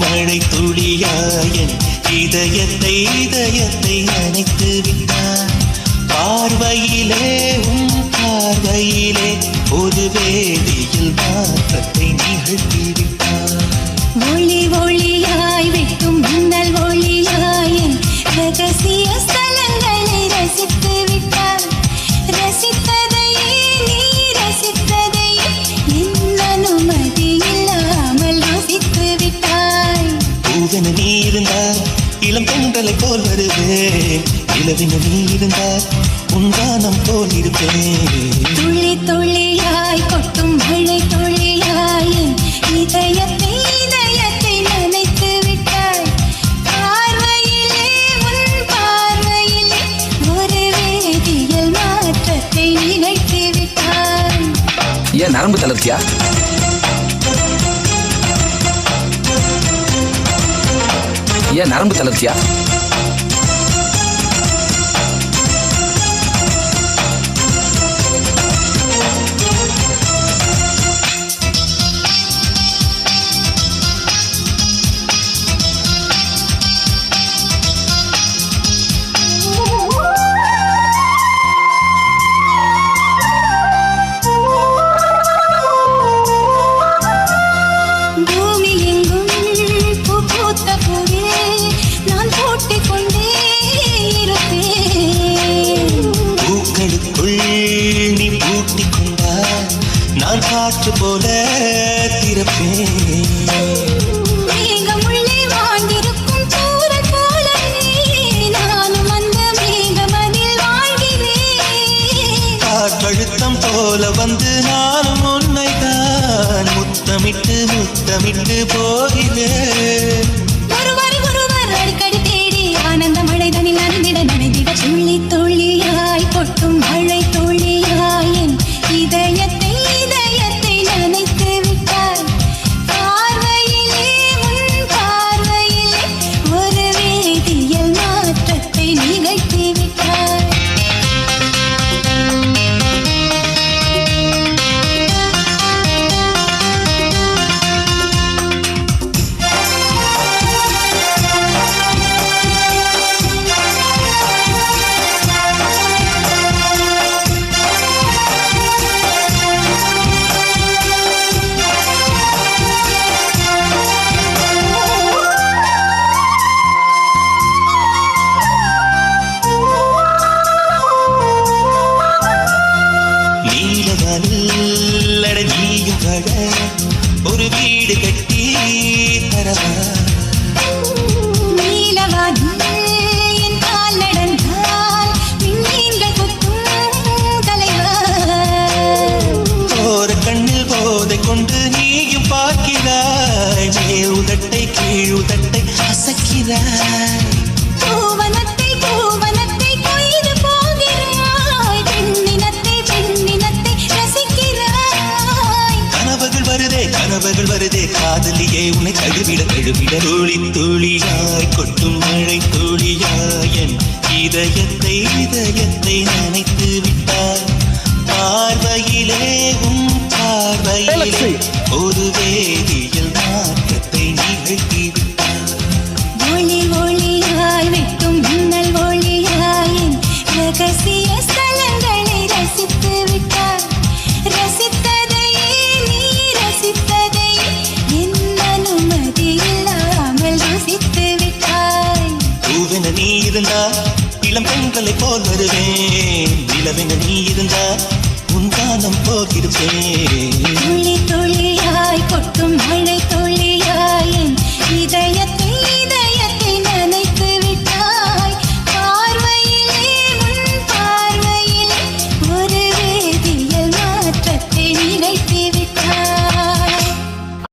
மழை துளியாயன் இதயத்தை இதயத்தை அணைத்து விட்டான் பார்வையிலே உன் பார்வையிலே ஒரு வேதியில் மாற்றத்தை நிகழ்த்தி விட்டான் ஒளி ஒளியாய் வெட்டும் பூவென நீ இருந்தால் இளம் பெண்களை போல் வருவேன் இளவென நீ இருந்தால் உன் கானம் போல் இருப்பேன் துளி துளியாய் கொட்டும் மழை துளியாய் என் இதயத்தை இதயத்தை நனைத்து விட்டாய். பார்வையிலே உன் பார்வையிலே ஒரு வேதியியல் மாற்றத்தை நிகழ்த்தி விட்டாய். ஏன் நரம்பு தளர்த்தியா? ஏன் நரம்பு தளர்ச்சியா காற்றழுத்தம் போல வந்து நானும் உன்னை தான் முத்தமிட்டு முத்தமிட்டு போகிறேன். அட நீயும் வட ஒரு வீடு கட்டி தரவா? கொண்டு நீயும் பார்க்கிறாய். மேல் உதட்டை கீழ் உதட்டை அசக்கிறாய். வருதே காதலியே உன்னை தழுவிட தழுவிட. துளி துளியாய் கொட்டும் மழை துளியாய் என் இதயத்தை இதயத்தை நினைத்து விட்டாய். பார்வையிலே உன் பார்வையிலே ஒரு வேதியியல் மாற்றத்தை நிகழ்த்தி விட்டாய். இருந்தா இளம் பெண்களை போல் வருவேன். நிலவென நீ இருந்தா உன் காலம் போகிருப்பேன்.